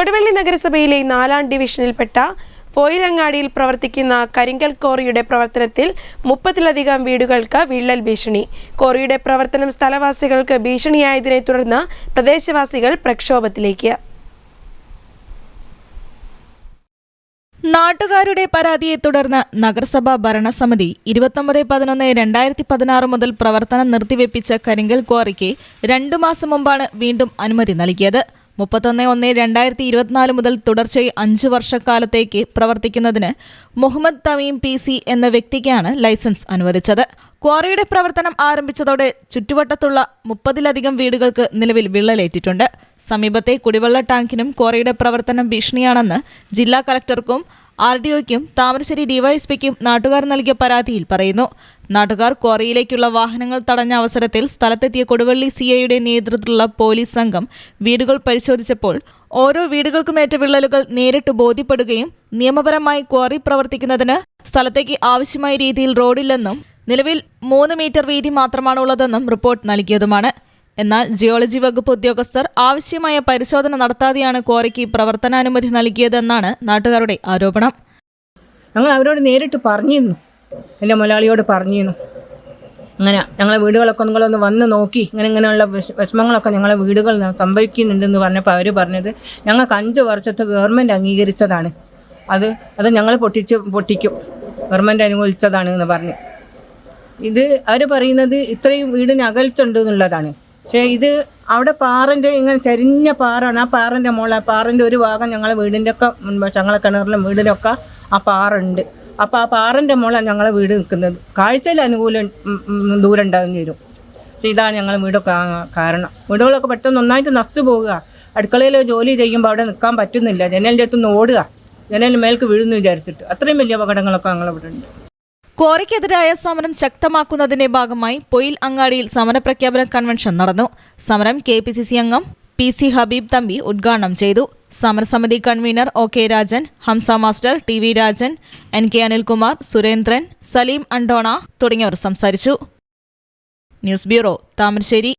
കൊടുവള്ളി നഗരസഭയിലെ നാലാം ഡിവിഷനിൽപ്പെട്ട പോയിരങ്ങാടിയിൽ പ്രവർത്തിക്കുന്ന കരിങ്കൽ കോറിയുടെ പ്രവർത്തനത്തിൽ മുപ്പതിലധികം വീടുകൾക്ക് വിള്ളൽ ഭീഷണി. കോറിയുടെ പ്രവർത്തനം സ്ഥലവാസികൾക്ക് ഭീഷണിയായതിനെ തുടർന്ന് പ്രദേശവാസികൾ പ്രക്ഷോഭത്തിലേക്ക്. നാട്ടുകാരുടെ പരാതിയെ തുടർന്ന് നഗരസഭാ ഭരണസമിതി ഇരുപത്തൊമ്പത് പതിനൊന്ന് രണ്ടായിരത്തി പതിനാറ് മുതൽ പ്രവർത്തനം നിർത്തിവെപ്പിച്ച കരിങ്കൽ ക്വാറിക്ക് രണ്ടു മാസം മുമ്പാണ് വീണ്ടും അനുമതി നൽകിയത്. മുപ്പത്തൊന്ന് ഒന്ന് രണ്ടായിരത്തി ഇരുപത്തിനാല് മുതൽ തുടർച്ചയായി അഞ്ച് വർഷക്കാലത്തേക്ക് പ്രവർത്തിക്കുന്നതിന് മുഹമ്മദ് തമീം പി സി എന്ന വ്യക്തിക്കാണ് ലൈസൻസ് അനുവദിച്ചത്. ക്വാറിയുടെ പ്രവർത്തനം ആരംഭിച്ചതോടെ ചുറ്റുവട്ടത്തുള്ള മുപ്പതിലധികം വീടുകൾക്ക് നിലവിൽ വിള്ളലേറ്റിട്ടുണ്ട്. സമീപത്തെ കുടിവെള്ള ടാങ്കിനും ക്വാറിയുടെ പ്രവർത്തനം ഭീഷണിയാണെന്ന് ജില്ലാ കലക്ടർക്കും ആർ ഡി ഒയ്ക്കും താമരശ്ശേരി ഡിവൈഎസ്പിക്കും നാട്ടുകാർ നൽകിയ പരാതിയിൽ പറയുന്നു. നാട്ടുകാർ ക്വാറിയിലേക്കുള്ള വാഹനങ്ങൾ തടഞ്ഞ അവസരത്തിൽ സ്ഥലത്തെത്തിയ കൊടുവള്ളി സി ഐയുടെ നേതൃത്വത്തിലുള്ള പോലീസ് സംഘം വീടുകൾ പരിശോധിച്ചപ്പോൾ ഓരോ വീടുകൾക്കുമേറ്റ വിള്ളലുകൾ നേരിട്ട് ബോധ്യപ്പെടുകയും നിയമപരമായി ക്വാറി പ്രവർത്തിക്കുന്നതിന് സ്ഥലത്തേക്ക് ആവശ്യമായ രീതിയിൽ റോഡില്ലെന്നും നിലവിൽ മൂന്ന് മീറ്റർ വീതി മാത്രമാണ് ഉള്ളതെന്നും റിപ്പോർട്ട് നൽകിയതുമാണ്. എന്നാൽ ജിയോളജി വകുപ്പ് ഉദ്യോഗസ്ഥർ ആവശ്യമായ പരിശോധന നടത്താതെയാണ് ക്വാറിക്ക് പ്രവർത്തനാനുമതി നൽകിയതെന്നാണ് നാട്ടുകാരുടെ ആരോപണം. ഞങ്ങൾ അവരോട് നേരിട്ട് പറഞ്ഞിരുന്നു. എന്റെ മലയാളിയോട് പറഞ്ഞിരുന്നു. അങ്ങനെ ഞങ്ങളെ വീടുകളൊക്കെ നിങ്ങളൊന്ന് വന്ന് നോക്കി. ഇങ്ങനെ ഇങ്ങനെയുള്ള വിഷ വിഷമങ്ങളൊക്കെ ഞങ്ങളെ വീടുകൾ സംഭവിക്കുന്നുണ്ടെന്ന് പറഞ്ഞപ്പോൾ അവർ പറഞ്ഞത് ഞങ്ങൾക്ക് അഞ്ച് വർഷത്തെ ഗവൺമെന്റ് അംഗീകരിച്ചതാണ്. അത് അത് ഞങ്ങൾ പൊട്ടിച്ച് പൊട്ടിക്കും. ഗവൺമെന്റ് അനുകൂലിച്ചതാണ് എന്ന് പറഞ്ഞു. ഇത് അവർ പറയുന്നത് ഇത്രയും വീടിന് അകൽച്ചുണ്ട് എന്നുള്ളതാണ് പക്ഷേ ഇത് അവിടെ പാറന്റെ ഇങ്ങനെ ചരിഞ്ഞ പാറാണ്. ആ പാറന്റെ മുകളിൽ പാറന്റെ ഒരു ഭാഗം ഞങ്ങളെ വീടിന്റെ ഒക്കെ ഞങ്ങളെ കിണറിലും വീടിനൊക്കെ ആ പാറ ഉണ്ട് അപ്പോൾ ആ പാറന്റെ മോളാണ് ഞങ്ങളെ വീട് നിൽക്കുന്നത്. കാഴ്ചയിൽ അനുകൂലം ദൂരം ഉണ്ടാകും വരും ഇതാണ് ഞങ്ങളെ വീടൊക്കെ കാരണം. വീടുകളൊക്കെ പെട്ടെന്ന് നന്നായിട്ട് നശിച്ചു പോവുക അടുക്കളയിൽ ജോലി ചെയ്യുമ്പോൾ അവിടെ നിൽക്കാൻ പറ്റുന്നില്ല. ജനലിന്റെ അടുത്തുനിന്ന് ഓടുക. ജനലിന് മേൽക്ക് വീഴുന്നു വിചാരിച്ചിട്ട്. അത്രയും വലിയ അപകടങ്ങളൊക്കെ ഞങ്ങളിവിടെ ഉണ്ട്. ക്വാറിക്കെതിരായ സമരം ശക്തമാക്കുന്നതിന്റെ ഭാഗമായി പൊയിൽ അങ്ങാടിയിൽ സമരപ്രഖ്യാപന കൺവെൻഷൻ നടന്നു. സമരം കെ പി സി സി അംഗം പി സി ഹബീബ് തമ്പി ഉദ്ഘാടനം ചെയ്തു. സമരസമിതി convener O K Rajan Hamza master T V Rajan N K Anilkumar Surendran Saleem Andona തുടങ്ങിയവർ സംസാരിച്ചു. News bureau Thamarassery.